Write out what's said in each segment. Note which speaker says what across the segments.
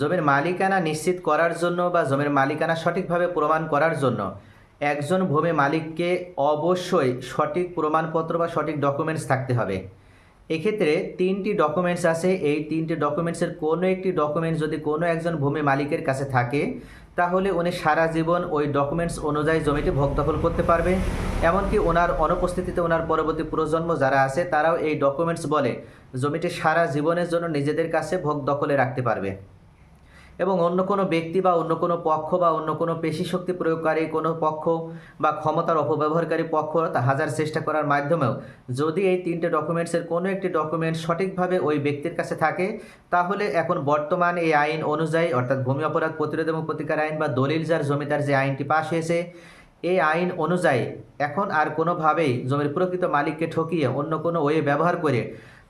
Speaker 1: জমির মালিকানা নিশ্চিত করার জন্য বা জমির মালিকানা সঠিকভাবে প্রমাণ করার জন্য একজন ভূমি মালিককে অবশ্যই সঠিক প্রমাণপত্র বা সঠিক ডকুমেন্টস থাকতে হবে। এক্ষেত্রে তিনটি ডকুমেন্টস আছে। এই তিনটি ডকুমেন্টসের কোনো একটি ডকুমেন্টস যদি কোনো একজন ভূমি মালিকের কাছে থাকে, তাহলে উনি সারা জীবন ওই ডকুমেন্টস অনুযায়ী জমিটি ভোগ দখল করতে পারবে। এমনকি ওনার অনুপস্থিতিতে ওনার পরবর্তী প্রজন্ম যারা আছে, তারাও এই ডকুমেন্টস বলে, জমিটি সারা জীবনের জন্য নিজেদের কাছে ভোগ দখলে রাখতে পারবে। এবং অন্য কোনো ব্যক্তি বা অন্য কোনো পক্ষ বা অন্য কোনো পেশি শক্তি প্রয়োগকারী কোনো পক্ষ বা ক্ষমতার অপব্যবহারকারী পক্ষ তা হাজার চেষ্টা করার মাধ্যমেও যদি এই তিনটে ডকুমেন্টসের কোনো একটি ডকুমেন্ট সঠিকভাবে ওই ব্যক্তির কাছে থাকে, তাহলে এখন বর্তমান এই আইন অনুযায়ী, অর্থাৎ ভূমি অপরাধ প্রতিরোধ এবং প্রতিকার আইন বা দলিল যার জমিদার যে আইনটি পাশ হয়েছে, এই আইন অনুযায়ী এখন আর কোনোভাবেই জমির প্রকৃত মালিককে ঠকিয়ে অন্য কোনো ওয়ে ব্যবহার করে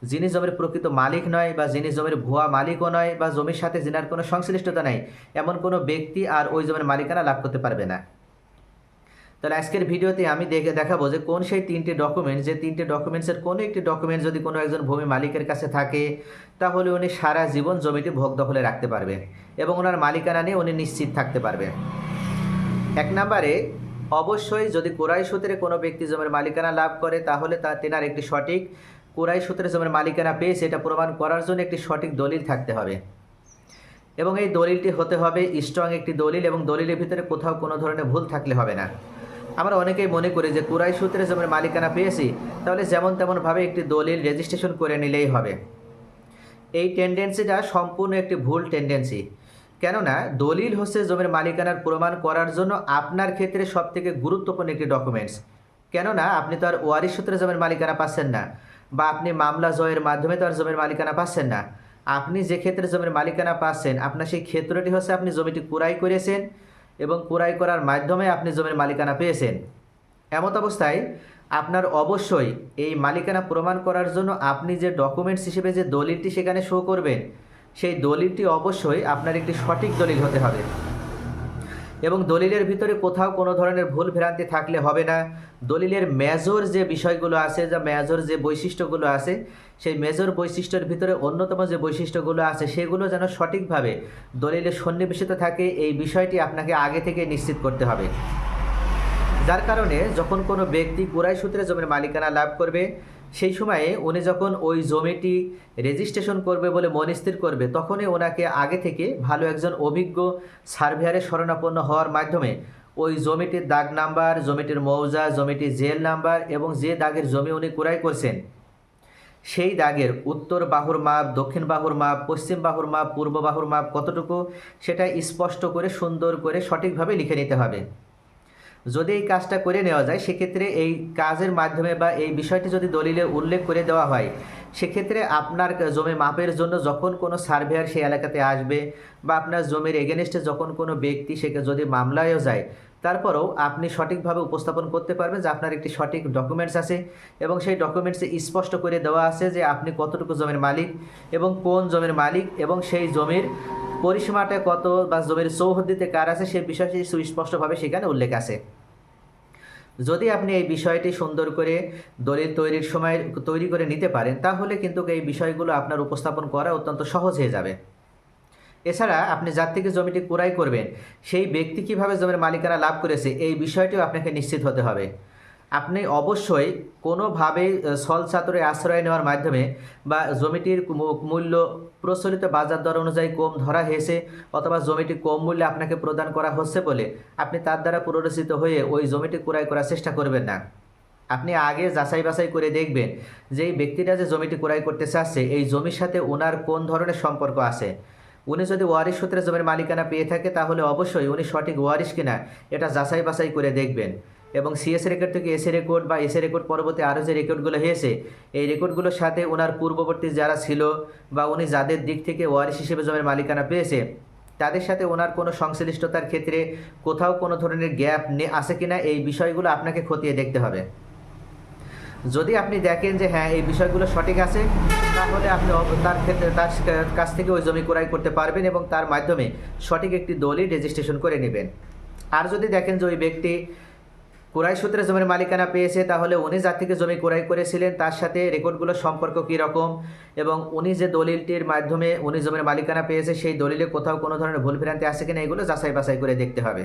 Speaker 1: যিনি জমির প্রকৃত মালিক নয় বা যিনি জমির ভুয়া মালিকও নয় বা জমির সাথে যিনার কোনো সংশ্লিষ্টতা নাই, এমন কোনো ব্যক্তি আর ওই জমির মালিকানা লাভ করতে পারবে না। তাহলে আজকের ভিডিওতে আমি দেখে দেখাবো যে কোন সেই তিনটে ডকুমেন্ট যে তিনটে ডকুমেন্টসের কোনো একটি ডকুমেন্ট যদি কোনো একজন ভূমি মালিকের কাছে থাকে, তাহলে উনি সারা জীবন জমিটি ভোগ দখলে রাখতে পারবে এবং ওনার মালিকানা নিয়ে উনি নিশ্চিত থাকতে পারবে। এক নম্বরে, অবশ্যই যদি কোরাই সূত্রে কোনো ব্যক্তি জমির মালিকানা লাভ করে, তাহলে তা তেনার একটি সঠিক কোরাই সূত্রে জমির মালিকানা পেয়েছে এটা প্রমাণ করার জন্য একটি সঠিক দলিল থাকতে হবে। এবং এই দলিলটি হতে হবে স্ট্রং একটি দলিল এবং দলিলের ভিতরে কোথাও কোনো ধরনের ভুল থাকলে হবে না। আমরা অনেকেই মনে করি যে কুরাই সূত্রে জমির মালিকানা পেয়েছি, তাহলে যেমন তেমনভাবে একটি দলিল রেজিস্ট্রেশন করে নিলেই হবে। এই টেন্ডেন্সিটা সম্পূর্ণ একটি ভুল টেন্ডেন্সি কেননা দলিল হচ্ছে জমির মালিকানার প্রমাণ করার জন্য আপনার ক্ষেত্রে সবথেকে গুরুত্বপূর্ণ একটি ডকুমেন্টস কেননা আপনি তো আর ওয়ারিশ সূত্রে জমির মালিকানা পাচ্ছেন না। বা আপনি মামলা জয়ের মাধ্যমে তো আর জমির মালিকানা পাচ্ছেন না। আপনি যে ক্ষেত্রে জমির মালিকানা পাচ্ছেন, আপনার সেই ক্ষেত্রটি হচ্ছে আপনি জমিটি কুরাই করেছেন এবং কুরাই করার মাধ্যমে আপনি জমির মালিকানা পেয়েছেন। এমত অবস্থায় আপনার অবশ্যই এই মালিকানা প্রমাণ করার জন্য আপনি যে ডকুমেন্টস হিসেবে যে দলিলটি সেখানে শো করবেন, সেই দলিলটি অবশ্যই আপনার একটি সঠিক দলিল হতে হবে। এবং দলিলের ভিতরে কোথাও কোনো ধরনের ভুল ভ্রান্তি থাকলে হবে না। দলিলের মেজর যে বিষয়গুলো আছে, যা মেজর যে বৈশিষ্ট্যগুলো আছে, সেই মেজর বৈশিষ্ট্যের ভিতরে অন্যতম যে বৈশিষ্ট্যগুলো আছে, সেগুলো যেন সঠিকভাবে দলিলে সন্নিবেশিত থাকে, এই বিষয়টি আপনাকে আগে থেকে নিশ্চিত করতে হবে। যার কারণে যখন কোনো ব্যক্তি গোড়াই সূত্রে জমির মালিকানা লাভ করবে সেই সময়ে উনি যখন ওই জমিটি রেজিস্ট্রেশন করবে বলে মনস্থির করবে, তখনই ওনাকে আগে থেকে ভালো একজন অভিজ্ঞ সার্ভেয়ারের শরণাপন্ন হওয়ার মাধ্যমে ওই জমিটির দাগ নাম্বার, জমিটির মৌজা, জমিটির জেল নাম্বার এবং যে দাগের জমি উনি ক্রয় করছেন, সেই দাগের উত্তর বাহুর মাপ, দক্ষিণ বাহুর মাপ, পশ্চিম বাহুর মাপ, পূর্ব বাহুর মাপ কতটুকু, সেটা স্পষ্ট করে, সুন্দর করে, সঠিকভাবে লিখে নিতে হবে। যদি এই কাজটা করে নেওয়া যায়, সেক্ষেত্রে এই কাজের মাধ্যমে বা এই বিষয়টি যদি দলিলে উল্লেখ করে দেওয়া হয়, সেক্ষেত্রে আপনার জমি মাপের জন্য যখন কোনো সার্ভেয়ার সেই এলাকাতে আসবে বা আপনার জমির এগেনস্টে যখন কোনো ব্যক্তি সেকে যদি মামলায়ও যায়, তারপরেও আপনি সঠিকভাবে উপস্থাপন করতে পারবেন যে আপনার একটি সঠিক ডকুমেন্টস আছে এবং সেই ডকুমেন্টসে স্পষ্ট করে দেওয়া আছে যে আপনি কতটুকু জমির মালিক এবং কোন জমির মালিক এবং সেই জমির পরিসীমাটা কত বা জমির চৌহদ্দিতে কার আছে সেই বিষয়টি সুস্পষ্টভাবে সেখানে উল্লেখ আছে। যদি আপনি এই বিষয়টি সুন্দর করে দলিল তৈরির সময় তৈরি করে নিতে পারেন, তাহলে কিন্তু এই বিষয়গুলো আপনার উপস্থাপন করা অত্যন্ত সহজ হয়ে যাবে। এছাড়া আপনি যার থেকে জমিটি ক্রয় করবেন, সেই ব্যক্তি কীভাবে জমির মালিকানা লাভ করেছে, এই বিষয়টিও আপনাকে নিশ্চিত হতে হবে। আপনি অবশ্যই কোনোভাবে সল আশ্রয় নেওয়ার মাধ্যমে বা জমিটির মূল্য প্রচলিত বাজার দর অনুযায়ী কম ধরা হয়েছে অথবা জমিটি কম মূল্যে আপনাকে প্রদান করা হচ্ছে বলে আপনি তার দ্বারা পুনরচিত হয়ে ওই জমিটি ক্রয় করার চেষ্টা করবেন না। আপনি আগে যাচাই বাছাই করে দেখবেন যে এই ব্যক্তিটা যে জমিটি ক্রয় করতে চাচ্ছে, এই জমির সাথে ওনার কোন ধরনের সম্পর্ক আছে। উনি যদি ওয়ারিশ সূত্রে জমির মালিকানা পেয়ে থাকে, তাহলে অবশ্যই উনি সঠিক ওয়ারিশ কিনা এটা যাচাই বাছাই করে দেখবেন। এবং সিএস রেকর্ড থেকে এসএ রেকর্ড বা এসএ রেকর্ড পরবর্তী আরও যে রেকর্ডগুলো হয়েছে, এই রেকর্ডগুলোর সাথে ওনার পূর্ববর্তী যারা ছিল বা উনি যাদের দিক থেকে ওয়ারিশ হিসেবে জমির মালিকানা পেয়েছে, তাদের সাথে ওনার কোনো সংশ্লিষ্টতার ক্ষেত্রে কোথাও কোনো ধরনের গ্যাপ আছে কিনা, এই বিষয়গুলো আপনাকে খতিয়ে দেখতে হবে। যদি আপনি দেখেন যে হ্যাঁ এই বিষয়গুলো সঠিক আছে, তাহলে আপনি তার ক্ষেত্রে, তার কাছ থেকে ওই জমি ক্রয় করতে পারবেন এবং তার মাধ্যমে সঠিক একটি দলই রেজিস্ট্রেশন করে নেবেন। আর যদি দেখেন যে ওই ব্যক্তি কুরাই সূত্রে জমির মালিকানা পেয়েছে, তাহলে উনি যার থেকে জমি ক্রয় করেছিলেন, তার সাথে রেকর্ডগুলোর সম্পর্ক কী রকম? এবং উনি যে দলিলটির মাধ্যমে উনি জমির মালিকানা পেয়েছে, সেই দলিলে কোথাও কোনো ধরনের ভুল ভ্রান্তি আছে কিনা, এগুলো যাচাই বাছাই করে দেখতে হবে।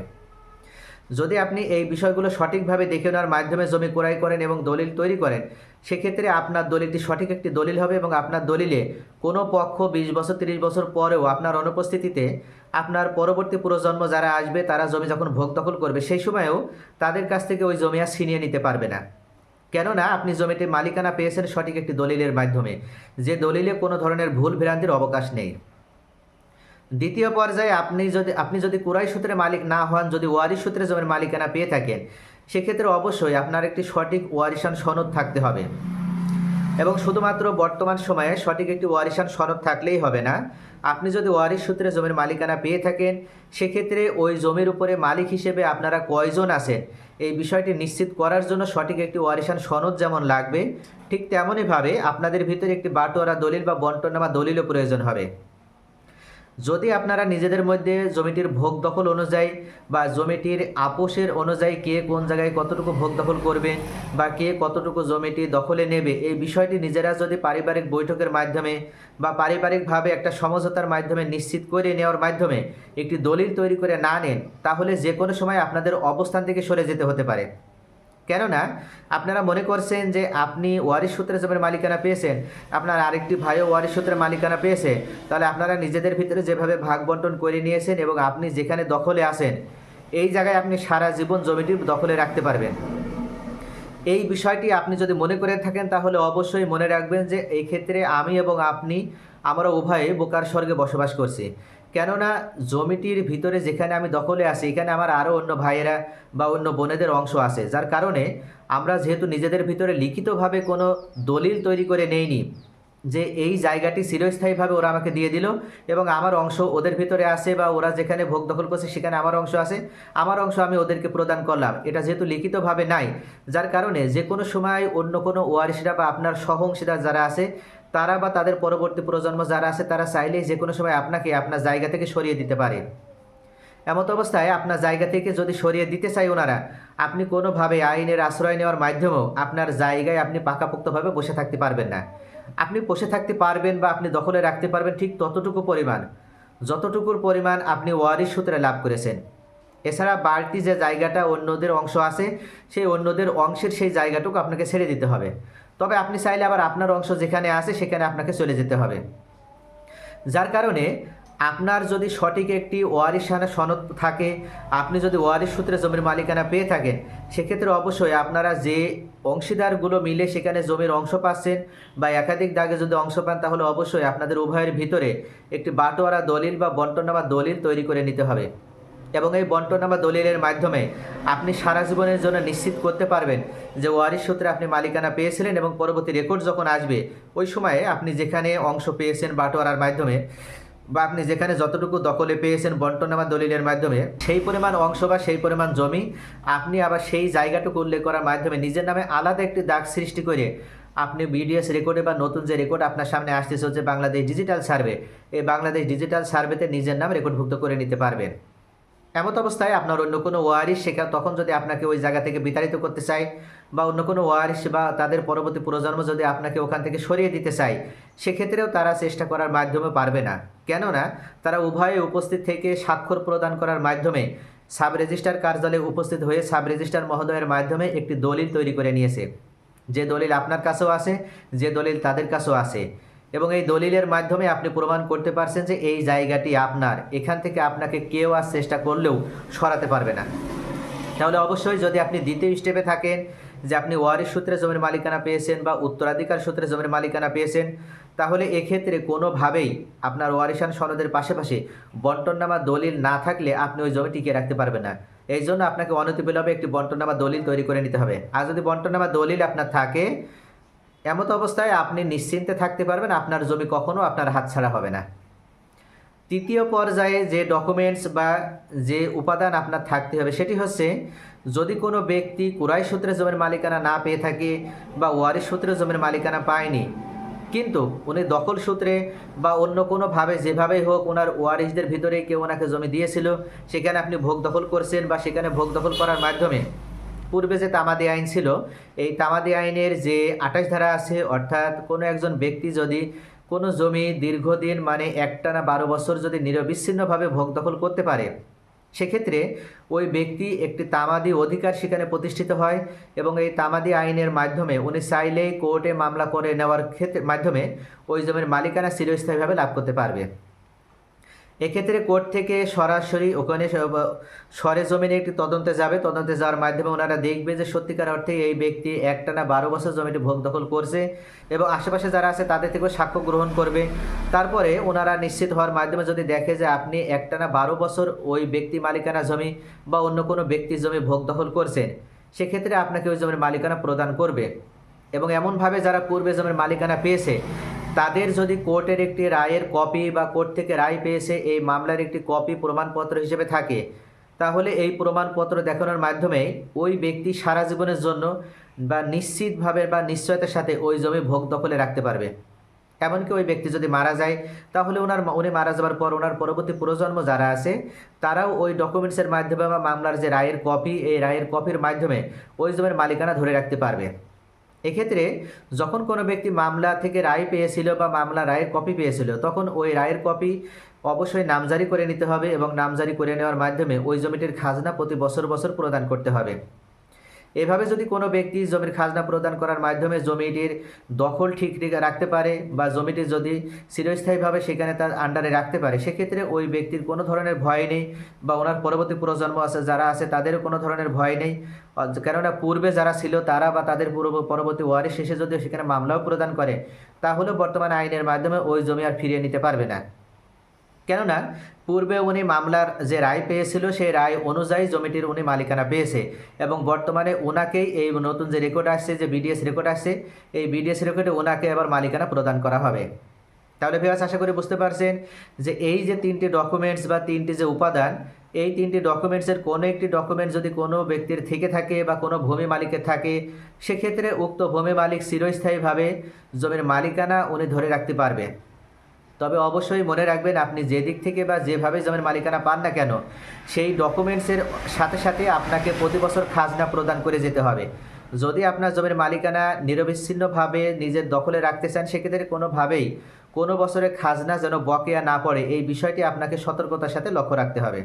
Speaker 1: যদি আপনি এই বিষয়গুলো সঠিকভাবে দেখে নেওয়ার মাধ্যমে জমি ক্রয় করেন এবং দলিল তৈরি করেন, সেক্ষেত্রে আপনার দলিলটি সঠিক একটি দলিল হবে এবং আপনার দলিলে কোনো পক্ষ বিশ বছর, তিরিশ বছর পরেও আপনার অনুপস্থিতিতে আপনার পরবর্তী পুরোজন্ম যারা আসবে, তারা জমি যখন ভোগ দখল করবে, সেই সময়েও তাদের কাছ থেকে ওই জমি আর ছিনিয়ে নিতে পারবে না। কেননা, আপনি জমিটির মালিকানা পেয়েছেন সঠিক একটি দলিলের মাধ্যমে। যে দলিলে কোনো ধরনের ভুল ভ্রান্তির অবকাশ নেই। দ্বিতীয় পর্যায়ে আপনি যদি আপনি যদি কুরাই সূত্রে মালিক না হন, যদি ওয়ারিশ সূত্রে জমির মালিকানা পেয়ে থাকেন, সেক্ষেত্রে অবশ্যই আপনার একটি সঠিক ওয়ারিশান সনদ থাকতে হবে। এবং শুধুমাত্র বর্তমান সময়ে সঠিক একটি ওয়ারিশান সনদ থাকলেই হবে না। আপনি যদি ওয়ারিশ সূত্রে জমির মালিকানা পেয়ে থাকেন, সেক্ষেত্রে ওই জমির উপরে মালিক হিসেবে আপনারা কয়জন আছেন, এই বিষয়টি নিশ্চিত করার জন্য সঠিক একটি ওয়ারিশান সনদ যেমন লাগবে, ঠিক তেমনইভাবে আপনাদের ভিতরে একটি বাটোয়ারা দলিল বা বন্টনামা দলিলও প্রয়োজন হবে। যদি আপনারা নিজেদের মধ্যে জমিটির ভোগ দখল অনুযায়ী বা জমিটির আপোষের অনুযায়ী কে কোন জায়গায় কতটুকু ভোগ দখল করবে বা কে কতটুকু জমিটি দখলে নেবে, এই বিষয়টি নিজেরা যদি পারিবারিক বৈঠকের মাধ্যমে বা পারিবারিকভাবে একটা সমঝোতার মাধ্যমে নিশ্চিত করে নেওয়ার মাধ্যমে একটি দলিল তৈরি করে না নেন, তাহলে যে কোনো সময় আপনাদের অবস্থান থেকে সরে যেতে হতে পারে। কেননা আপনারা মনে করছেন যে আপনি ওয়ারিশ সূত্রে জমির মালিকানা পেয়েছেন, আপনার আরেকটি ভাইও ওয়ারিশ সূত্রে মালিকানা পেয়েছে, তাহলে আপনারা নিজেদের ভিতরে যেভাবে ভাগ বন্টন করে নিয়েছেন এবং আপনি যেখানে দখলে আসেন এই জায়গায় আপনি সারা জীবন জমিটি দখলে রাখতে পারবেন। এই বিষয়টি আপনি যদি মনে করে থাকেন, তাহলে অবশ্যই মনে রাখবেন যে এই ক্ষেত্রে আমি এবং আপনি, আমরা উভয়ে বোকার স্বর্গে বসবাস করছি। কেননা জমিটির ভিতরে যেখানে আমি দখলে আছি, এখানে আমার আরও অন্য ভাইয়েরা বা অন্য বোনেদের অংশ আছে, যার কারণে আমরা যেহেতু নিজেদের ভিতরে লিখিতভাবে কোনো দলিল তৈরি করে নেইনি যে এই জায়গাটি চিরস্থায়ীভাবে ওরা আমাকে দিয়ে দিল এবং আমার অংশ ওদের ভিতরে আছে বা ওরা যেখানে ভোগ দখল করছে সেখানে আমার অংশ আছে, আমার অংশ আমি ওদেরকে প্রদান করলাম। এটা যেহেতু লিখিতভাবে নাই, যার কারণে যে কোনো সময় অন্য কোনো ওয়ারিসরা বা আপনার সহ অংশীদার যারা আছে তারা বা তাদের পরবর্তী প্রজন্ম যারা আছে, তারা চাইলেই যে কোনো সময় আপনাকে আপনার জায়গা থেকে সরিয়ে দিতে পারে। এমত অবস্থায় আপনার জায়গা থেকে যদি সরিয়ে দিতে চাই ওনারা, আপনি কোনোভাবে আইনের আশ্রয় নেওয়ার মাধ্যমেও আপনার জায়গায় আপনি পাকাপোক্তভাবে বসে থাকতে পারবেন না। আপনি বসে থাকতে পারবেন বা আপনি দখলে রাখতে পারবেন ঠিক ততটুকু পরিমাণ। যতটুকুর পরিমাণ আপনি ওয়ারিশ সূত্রে লাভ করেছেন। এছাড়া বাড়তি যে জায়গাটা অন্যদের অংশ আছে, সেই অন্যদের অংশের সেই জায়গাটুকু আপনাকে ছেড়ে দিতে হবে। তবে আপনি চাইলে আবার আপনার অংশ যেখানে আছে সেখানে আপনাকে চলে যেতে হবে। যার কারণে আপনার যদি সঠিক একটি ওয়ারিশানা সনদ থাকে, আপনি যদি ওয়ারিশ সূত্রে জমির মালিকানা পেয়ে থাকেন, সেক্ষেত্রে অবশ্যই আপনারা যে অংশীদারগুলো মিলে সেখানে জমির অংশ পাচ্ছেন বা একাধিক দাগে যদি অংশ পান, তাহলে অবশ্যই আপনাদের উভয়ের ভিতরে একটি বাটোয়ারা দলিল বা বন্টনামা দলিল তৈরি করে নিতে হবে। এবং এই বন্টনামা দলিলের মাধ্যমে আপনি সারা জীবনের জন্য নিশ্চিত করতে পারবেন যে ওয়ারিশ সূত্রে আপনি মালিকানা পেয়েছিলেন এবং পরবর্তী রেকর্ড যখন আসবে, ওই সময়ে আপনি যেখানে অংশ পেয়েছেন বাটোয়ারার মাধ্যমে বা আপনি যেখানে যতটুকু দখলে পেয়েছেন বন্টনামা দলিলের মাধ্যমে, সেই পরিমাণ অংশ বা সেই পরিমাণ জমি আপনি আবার সেই জায়গাটুকু উল্লেখ করার মাধ্যমে নিজের নামে আলাদা একটি দাগ সৃষ্টি করে আপনি বিডিএস রেকর্ডে বা নতুন যে রেকর্ড আপনার সামনে আসতেছে হচ্ছে বাংলাদেশ ডিজিটাল সার্ভে এই বাংলাদেশ ডিজিটাল সার্ভেতে নিজের নাম রেকর্ডভুক্ত করে নিতে পারবেন। এমত অবস্থায় আপনার অন্য কোনো ওয়ারিশ শেখা তখন যদি আপনাকে ওই জায়গা থেকে বিতাড়িত করতে চায়, বা অন্য কোনো ওয়ারিশ বা তাদের পরবর্তী প্রজন্ম যদি আপনাকে ওখান থেকে সরিয়ে দিতে চায়, সেক্ষেত্রেও তারা চেষ্টা করার মাধ্যমে পারবে না। কেননা, তারা উভয়ে উপস্থিত থেকে স্বাক্ষর প্রদান করার মাধ্যমে সাব রেজিস্ট্রার কার্যালয়ে উপস্থিত হয়ে সাব রেজিস্ট্রার মহোদয়ের মাধ্যমে একটি দলিল তৈরি করে নিয়েছে। যে দলিল আপনার কাছেও আছে, যে দলিল তাদের কাছেও আছে। এবং এই দলিলের মাধ্যমে আপনি প্রমাণ করতে পারছেন যে এই জায়গাটি আপনার। এখান থেকে আপনাকে কেউ আর চেষ্টা করলেও সরাতে পারবে না। তাহলে অবশ্যই যদি আপনি দ্বিতীয় স্টেপে থাকেন, যে আপনি ওয়ারিশ সূত্রে জমির মালিকানা পেয়েছেন বা উত্তরাধিকার সূত্রে জমির মালিকানা পেয়েছেন, তাহলে এক্ষেত্রে কোনোভাবেই আপনার ওয়ারিশান সনদের পাশাপাশি বন্টননামা দলিল না থাকলে আপনি ওই জমি টিকিয়ে রাখতে পারবেন না। এই জন্য আপনাকে অনতিবিলম্বে একটি বন্টননামা দলিল তৈরি করে নিতে হবে। আর যদি বন্টননামা দলিল আপনার থাকে এমত অবস্থায় আপনি নিশ্চিন্তে থাকতে পারবেন, আপনার জমি কখনো আপনার হাতছাড়া হবে না। তৃতীয় পর্যায়ে যে ডকুমেন্টস বা যে উপাদান আপনার থাকতে হবে, সেটি হচ্ছে যদি কোনো ব্যক্তি কুরাই সূত্রে জমির মালিকানা না পেয়ে থাকে বা ওয়ারিশ সূত্রে জমির মালিকানা পায়নি, কিন্তু উনি দখল সূত্রে বা অন্য কোনোভাবে যেভাবেই হোক ওনার ওয়ারিশদের ভিতরে কেউ ওনাকে জমি দিয়েছিল, সেখানে আপনি ভোগ দখল করছেন বা সেখানে ভোগ দখল করার মাধ্যমে পূর্বে যে তামাদি আইন ছিল, এই তামাদি আইনের যে আঠাশ ধারা আছে, অর্থাৎ কোনো একজন ব্যক্তি যদি কোনো জমি দীর্ঘদিন মানে একটানা বারো বছর যদি নিরবিচ্ছিন্নভাবে ভোগ দখল করতে পারে, সেক্ষেত্রে ওই ব্যক্তি একটি তামাদি অধিকার সেখানে প্রতিষ্ঠিত হয় এবং এই তামাদি আইনের মাধ্যমে উনি চাইলেই কোর্টে মামলা করে নেওয়ার ক্ষেত্রে, মাধ্যমে ওই জমির মালিকানা চিরস্থায়ীভাবে লাভ করতে পারবে। এক্ষেত্রে কোর্ট থেকে সরাসরি ওখানে স- সরে জমিনে একটি তদন্তে যাবে। তদন্তে যাওয়ার মাধ্যমে ওনারা দেখবে যে সত্যিকার অর্থে এই ব্যক্তি একটানা বারো বছর জমিটি ভোগ দখল করছে এবং আশেপাশে যারা আছে তাদের থেকেও সাক্ষ্য গ্রহণ করবে। তারপরে ওনারা নিশ্চিত হওয়ার মাধ্যমে যদি দেখে যে আপনি একটানা বারো বছর ওই ব্যক্তি মালিকানা জমি বা অন্য কোনো ব্যক্তির জমি ভোগ দখল করছেন, সেক্ষেত্রে আপনাকে ওই জমির মালিকানা প্রদান করবে। এবং এমনভাবে যারা পূর্বে জমির মালিকানা পেয়েছে তাদের যদি কোর্টের একটি রায়ের কপি বা কোর্ট থেকে রায় পেয়েছে এই মামলার একটি কপি প্রমাণপত্র হিসেবে থাকে, তাহলে এই প্রমাণপত্র দেখানোর মাধ্যমে ওই ব্যক্তি সারা জীবনের জন্য বা নিশ্চিতভাবে বা নিশ্চয়তার সাথে ওই জমি ভোগ দখলে রাখতে পারবে। এমনকি ওই ব্যক্তি যদি মারা যায়, তাহলে ওনার উনি মারা যাওয়ার পর ওনার পরবর্তী প্রজন্ম যারা আছে, তারাও ওই ডকুমেন্টসের মাধ্যমে বা মামলার যে রায়ের কপি, এই রায়ের কপির মাধ্যমে ওই জমির মালিকানা ধরে রাখতে পারবে। এক্ষেত্রে যখন কোনো ব্যক্তি মামলা থেকে রায় পেয়েছিল বা মামলা রায়ের কপি পেয়েছিল, তখন ওই রায়ের কপি অবশ্যই নামজারি করে নিতে হবে এবং নামজারি করে নেওয়ার মাধ্যমে ওই জমিটির খাজনা প্রতি বছর বছর প্রদান করতে হবে। এভাবে যদি কোনো ব্যক্তি জমির খাজনা প্রদান করার মাধ্যমে জমিটির দখল ঠিক রেখে রাখতে পারে বা জমিটি যদি চিরস্থায়ীভাবে সেখানে তার আন্ডারে রাখতে পারে, সেক্ষেত্রে ওই ব্যক্তির কোনো ধরনের ভয় নেই বা ওনার পরবর্তী প্রজন্ম আছে, যারা আছে তাদেরও কোনো ধরনের ভয় নেই। কেননা পূর্বে যারা ছিল তারা বা তাদের পূর্ব, পরবর্তী ওয়ারিশ শেষে যদি সেখানে মামলাও প্রদান করে, তাহলেও বর্তমান আইনের মাধ্যমে ওই জমি আর ফিরিয়ে নিতে পারবে না। কেননা পূর্বে উনি মামলার যে রায় পেয়েছিল, সেই রায় অনুযায়ী জমিটির উনি মালিকানা পেয়েছে এবং বর্তমানে ওনাকেই এই নতুন যে রেকর্ড আসছে, যে বিডিএস রেকর্ড আসছে, এই বিডিএস রেকর্ডে ওনাকে আবার মালিকানা প্রদান করা হবে। তাহলে ভিউয়ার্স আশা করি বুঝতে পারছেন যে এই যে তিনটি ডকুমেন্টস বা তিনটি যে উপাদান, এই তিনটি ডকুমেন্টসের কোনো একটি ডকুমেন্ট যদি কোনো ব্যক্তির থেকে থাকে বা কোনো ভূমি মালিকের থাকে, সেক্ষেত্রে উক্ত ভূমি মালিক চিরস্থায়ীভাবে জমির মালিকানা উনি ধরে রাখতে পারবে। তবে অবশ্যই মনে রাখবেন, আপনি যে দিক থেকে বা যেভাবে জমির মালিকানা পান না কেন, সেই ডকুমেন্টসের সাথে সাথে আপনাকে প্রতি বছর খাজনা প্রদান করে যেতে হবে। যদি আপনার জমির মালিকানা নিরবিচ্ছিন্নভাবে নিজের দখলে রাখতে চান, সেক্ষেত্রে কোনোভাবেই কোনো বছরে খাজনা যেন বকেয়া না পড়ে, এই বিষয়টি আপনাকে সতর্কতার সাথে লক্ষ্য রাখতে হবে।